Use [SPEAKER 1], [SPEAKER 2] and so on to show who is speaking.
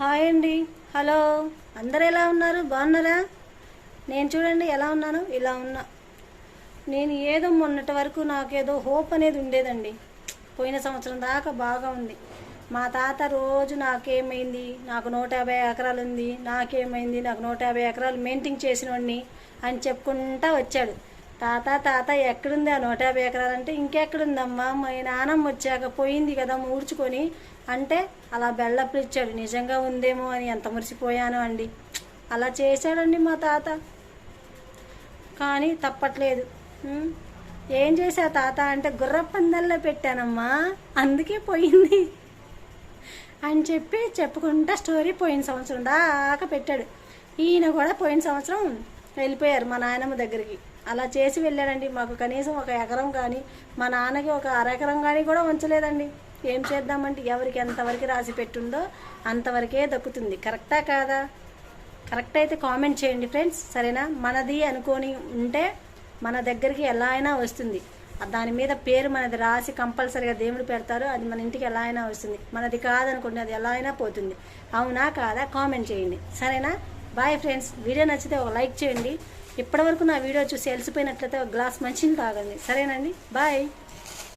[SPEAKER 1] Hi అండి. Hello. అందరు ఎలా ఉన్నారు? బాగున్నారా? నేను చూడండి ఎలా ఉన్నాను? ఇలా ఉన్నా. నేను ఏదో మొన్నటి వరకు నాకేదో హోప్ అనేది ఉండేదండి. పోయిన సంవత్సరం దాకా బాగా ఉంది. మా తాత రోజు నాకేమైంది? నాకు నూట యాభై ఎకరాలు ఉంది. నాకేమైంది? నాకు నూట యాభై ఎకరాలు మెయింటైన్ చేసినవాడిని అని చెప్పుకుంటా వచ్చాడు. తాత తాత ఎక్కడుంది ఆ నూట యాభై ఎకరాలంటే ఇంకెక్కడుందమ్మా? మా నానమ్మ వచ్చాక పోయింది కదా ఊడ్చుకొని అంటే అలా బెల్లప్పుడు ఇచ్చాడు. నిజంగా ఉందేమో అని ఎంత మురిసిపోయాను అండి. అలా చేశాడండి మా తాత. కానీ తప్పట్లేదు. ఏం చేశా తాత అంటే గుర్ర పందల్లో పెట్టానమ్మా. అందుకే పోయింది. అని చెప్పి చెప్పుకుంటా స్టోరీ పోయిన సంవత్సరం దాకా పెట్టాడు. ఈయన కూడా పోయిన సంవత్సరం వెళ్ళిపోయారు మా నాయనమ్మ దగ్గరికి. అలా చేసి వెళ్ళాడండి. మాకు కనీసం ఒక ఎకరం కానీ మా నాన్నకి ఒక అరెకరం కానీ కూడా ఉంచలేదండి. ఏం చేద్దామంటే ఎవరికి ఎంతవరకు రాసి పెట్టుందో అంతవరకే దక్కుతుంది. కరెక్టా కాదా? కరెక్ట్ అయితే కామెంట్ చేయండి ఫ్రెండ్స్. సరేనా? మనది అనుకొని ఉంటే మన దగ్గరికి ఎలా అయినా వస్తుంది. దాని మీద పేరు మనది రాసి కంపల్సరీగా దేవుడు పెడతారు. అది మన ఇంటికి ఎలా అయినా వస్తుంది. మనది కాదనుకోండి అది ఎలా అయినా పోతుంది. అవునా కాదా? కామెంట్ చేయండి. సరేనా? బాయ్ ఫ్రెండ్స్ వీడియో నచ్చితే ఒక లైక్ చేయండి. ఇప్పటివరకు నా వీడియో చూసి వెలిసిపోయినట్లయితే ఒక గ్లాస్ మంచిని తాగండి. సరేనండి? బాయ్